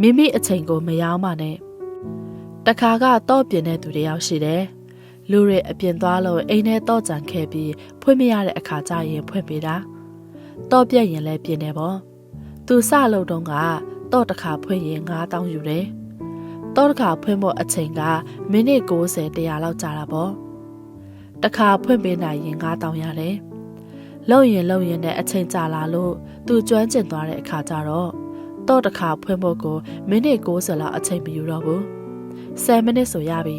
မိမိအချိန်ကိုမရောင်းပါနဲ့တခါကတော့ပြင်တဲ့သူတယောက်ရှိတယ်လူတွေအပြင်သွားလို့အိမ်ထဲတော့ကြံခဲ့ပြီးဖွင့်မရတဲ့အခါကျရင်ဖွင့်ပေးတာတော့ပြက်ရင်လည်းပြင်တယ်ပေါ့သူစလို့တုန်းကတော့တစ်ခါဖွင့်ရင်9000ယူတယ်တော့တစ်ခါဖွင့်ဖို့အချိန်ကမိနစ်60 100လောက်ကြာတာပေါ့တစ်ခါဖွင့်ပေးနိုင်ရင်9000ရတယ်လုံရင်လုံရင်နဲ့အချိန်ကြာလာလို့သူကျွမ်းကျင်သွားတဲ့အခါကျတော့ တော့တစ်ခါဖွင့်ဖို့ကိုမိနစ်60လောက်အချိန်မယူတော့ဘူး10မိနစ်ဆိုရပြီ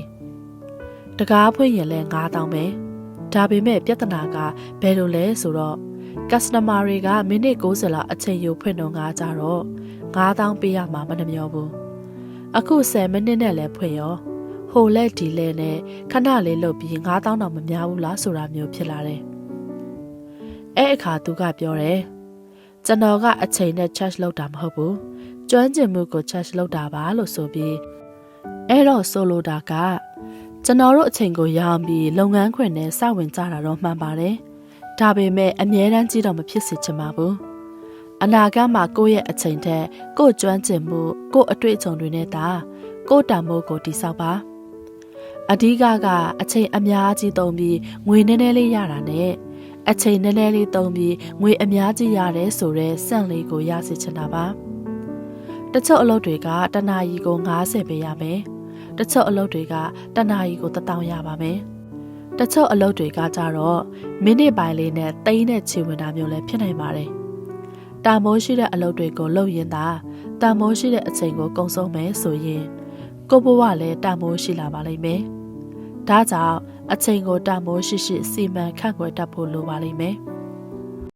တကားဖွင့်ရင်လည်း9000ပဲဒါပေမဲ့ပြဿနာကဘယ်လိုလဲဆိုတော့ customer တွေကမိနစ်60လောက်အချိန်ယူဖွင့်တော့ငါကြတော့9000ပေးရမှာမနှမျောဘူးအခု10မိနစ်နဲ့လည်းဖွင့်ရောဟိုလက်ဒီလက်နဲ့ခဏလေးလုပ်ပြီး9000တောင်မများဘူးလားဆိုတာမျိုးဖြစ်လာတယ်အဲ့အခါသူကပြောတယ် ကျွန်တော်ကအချိန်နဲ့ charge လုပ်တာမဟုတ်ဘူးကျွမ်းကျင်မှုကို charge လုပ်တာပါလို့ဆိုပြီးအဲ့တော့ဆိုလိုတာကကျွန်တော်တို့အချိန်ကိုရောင်းပြီးလုပ်ငန်းခွင်နဲ့စဝင်ကြတာတော့မှန်ပါတယ်ဒါပေမဲ့အမြဲတမ်းကြည့်တော့မဖြစ်စေချင်ပါဘူးအနာဂတ်မှာကိုယ့်ရဲ့အချိန်ထက်ကိုယ့်ကျွမ်းကျင်မှုကိုယ့်အတွေ့အကြုံတွေနဲ့တာကိုယ့်တန်မိုးကိုတိဆောက်ပါအဓိကကအချိန်အများကြီးသုံးပြီးငွေနည်းနည်းလေးရတာနဲ့ အချိန်နည်းနည်းလေးသုံးပြီးငွေအများကြီးရတယ်ဆိုတဲ့စံလေးကိုရစေချင်တာပါတချို့အလုပ်တွေကတနာရီကို90ပဲရမယ်တချို့အလုပ်တွေကတနာရီကို1000ရပါမယ်တချို့အလုပ်တွေကကြတော့မိနစ်ပိုင်းလေးနဲ့တိန်းနဲ့ချေဝင်တာမျိုးလည်းဖြစ်နိုင်ပါတယ်တာမိုးရှိတဲ့အလုပ်တွေကိုလုပ်ရင်သာတန်မိုးရှိတဲ့အချိန်ကိုကုန်ဆုံးမယ်ဆိုရင်ကိုဘဝလည်းတန်မိုးရှိလာပါလိမ့်မယ် ဒါကြောင့်အချိန်ကိုတန်မိုးရှိရှိစီမံခန့်ခွဲတတ်ဖို့လိုပါလိမ့်မယ်